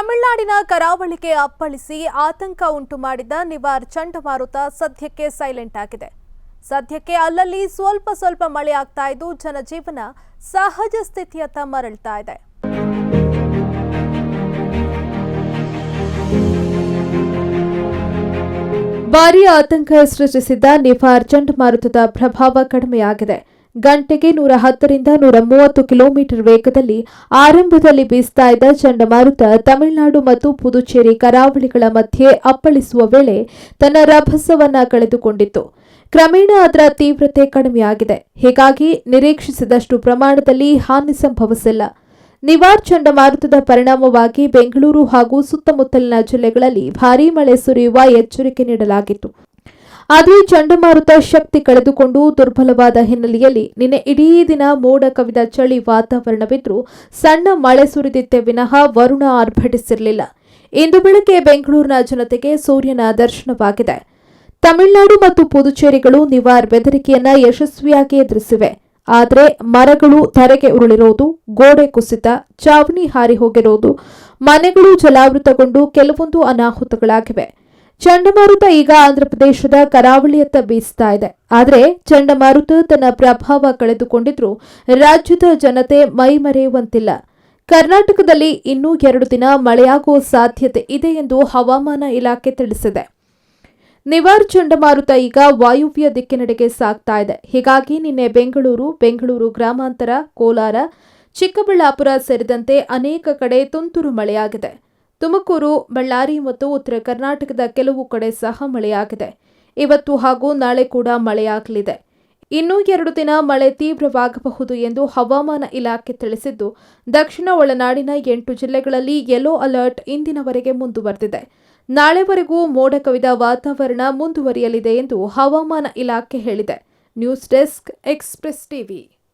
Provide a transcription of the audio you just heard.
ತಮಿಳುನಾಡಿನ ಕರಾವಳಿಗೆ ಅಪ್ಪಳಿಸಿ ಆತಂಕ ಉಂಟು ಮಾಡಿದ ನಿವಾರ್ ಚಂಡಮಾರುತ ಸದ್ಯಕ್ಕೆ ಸೈಲೆಂಟ್ ಆಗಿದೆ. ಸದ್ಯಕ್ಕೆ ಅಲ್ಲಲ್ಲಿ ಸ್ವಲ್ಪ ಸ್ವಲ್ಪ ಮಳೆ ಆಗ್ತಾ ಇದ್ದು ಜನಜೀವನ ಸಹಜ ಸ್ಥಿತಿಯತ್ತ ಮರಳ್ತಾ ಇದೆ. ಭಾರೀ ಆತಂಕ ಸೃಷ್ಟಿಸಿದ್ದ ನಿಫಾರ್ ಚಂಡಮಾರುತದ ಪ್ರಭಾವ ಕಡಿಮೆಯಾಗಿದೆ. ಗಂಟೆಗೆ ನೂರ ಹತ್ತರಿಂದ ನೂರ ಮೂವತ್ತು ಕಿಲೋಮೀಟರ್ ವೇಗದಲ್ಲಿ ಆರಂಭದಲ್ಲಿ ಬೀಸ್ತಾ ಇದ್ದ ಚಂಡಮಾರುತ ತಮಿಳುನಾಡು ಮತ್ತು ಪುದುಚೇರಿ ಕರಾವಳಿಗಳ ಮಧ್ಯೆ ಅಪ್ಪಳಿಸುವ ವೇಳೆ ತನ್ನ ರಭಸವನ್ನ ಕಳೆದುಕೊಂಡಿತ್ತು. ಕ್ರಮೇಣ ಅದರ ತೀವ್ರತೆ ಕಡಿಮೆಯಾಗಿದೆ. ಹೀಗಾಗಿ ನಿರೀಕ್ಷಿಸಿದಷ್ಟು ಪ್ರಮಾಣದಲ್ಲಿ ಹಾನಿ ಸಂಭವಿಸಿಲ್ಲ. ನಿವಾರ್ ಚಂಡಮಾರುತದ ಪರಿಣಾಮವಾಗಿ ಬೆಂಗಳೂರು ಹಾಗೂ ಸುತ್ತಮುತ್ತಲಿನ ಜಿಲ್ಲೆಗಳಲ್ಲಿ ಭಾರೀ ಮಳೆ ಸುರಿಯುವ ಎಚ್ಚರಿಕೆ ನೀಡಲಾಗಿತ್ತು. ಆದರೆ ಚಂಡಮಾರುತ ಶಕ್ತಿ ಕಳೆದುಕೊಂಡು ದುರ್ಬಲವಾದ ಹಿನ್ನೆಲೆಯಲ್ಲಿ ನಿನ್ನೆ ಇಡೀ ದಿನ ಮೋಡ ಕವಿದ ಚಳಿ ವಾತಾವರಣವಿದ್ರೂ ಸಣ್ಣ ಮಳೆ ಸುರಿದಿತ್ತೆ ವಿನಃ ವರುಣ ಆರ್ಭಟಿಸಿರಲಿಲ್ಲ. ಇಂದು ಬೆಳಗ್ಗೆ ಬೆಂಗಳೂರಿನ ಜನತೆಗೆ ಸೂರ್ಯನ ದರ್ಶನವಾಗಿದೆ. ತಮಿಳುನಾಡು ಮತ್ತು ಪುದುಚೇರಿಗಳು ನಿವಾರ್ ಬೆದರಿಕೆಯನ್ನ ಯಶಸ್ವಿಯಾಗಿ ಎದುರಿಸಿವೆ. ಆದರೆ ಮರಗಳು ಧರೆಗೆ ಉರುಳಿರೋದು, ಗೋಡೆ ಕುಸಿತ, ಚಾವಣಿ ಹಾರಿ ಹೋಗಿರೋದು, ಮನೆಗಳು ಜಲಾವೃತಗೊಂಡು ಕೆಲವೊಂದು ಅನಾಹುತಗಳಾಗಿವೆ. ಚಂಡಮಾರುತ ಈಗ ಆಂಧ್ರಪ್ರದೇಶದ ಕರಾವಳಿಯತ್ತ ಬೀಸ್ತಾ ಇದೆ. ಆದರೆ ಚಂಡಮಾರುತ ತನ್ನ ಪ್ರಭಾವ ಕಳೆದುಕೊಂಡಿದ್ರೂ ರಾಜ್ಯದ ಜನತೆ ಮೈಮರೆಯುವಂತಿಲ್ಲ ಕರ್ನಾಟಕದಲ್ಲಿ ಇನ್ನೂ ಎರಡು ದಿನ ಮಳೆಯಾಗುವ ಸಾಧ್ಯತೆ ಇದೆ ಎಂದು ಹವಾಮಾನ ಇಲಾಖೆ ತಿಳಿಸಿದೆ. ನಿವಾರ್ ಚಂಡಮಾರುತ ಈಗ ವಾಯುವ್ಯ ದಿಕ್ಕಿನೆಡೆಗೆ ಸಾಗ್ತಾ ಇದೆ. ಹೀಗಾಗಿ ನಿನ್ನೆ ಬೆಂಗಳೂರು ಬೆಂಗಳೂರು ಗ್ರಾಮಾಂತರ, ಕೋಲಾರ, ಚಿಕ್ಕಬಳ್ಳಾಪುರ ಸೇರಿದಂತೆ ಅನೇಕ ಕಡೆ ತುಂತುರು ಮಳೆಯಾಗಿದೆ. ತುಮಕೂರು, ಬಳ್ಳಾರಿ ಮತ್ತು ಉತ್ತರ ಕರ್ನಾಟಕದ ಕೆಲವು ಕಡೆ ಸಹ ಮಳೆಯಾಗಿದೆ. ಇವತ್ತು ಹಾಗೂ ನಾಳೆ ಕೂಡ ಮಳೆಯಾಗಲಿದೆ. ಇನ್ನೂ ಎರಡು ದಿನ ಮಳೆ ತೀವ್ರವಾಗಬಹುದು ಎಂದು ಹವಾಮಾನ ಇಲಾಖೆ ತಿಳಿಸಿದ್ದು, ದಕ್ಷಿಣ ಒಳನಾಡಿನ ಎಂಟು ಜಿಲ್ಲೆಗಳಲ್ಲಿ ಯೆಲ್ಲೋ ಅಲರ್ಟ್ ಇಂದಿನವರೆಗೆ ಮುಂದುವರೆದಿದೆ. ನಾಳೆವರೆಗೂ ಮೋಡ ಕವಿದ ವಾತಾವರಣ ಮುಂದುವರಿಯಲಿದೆ ಎಂದು ಹವಾಮಾನ ಇಲಾಖೆ ಹೇಳಿದೆ. News desk express TV.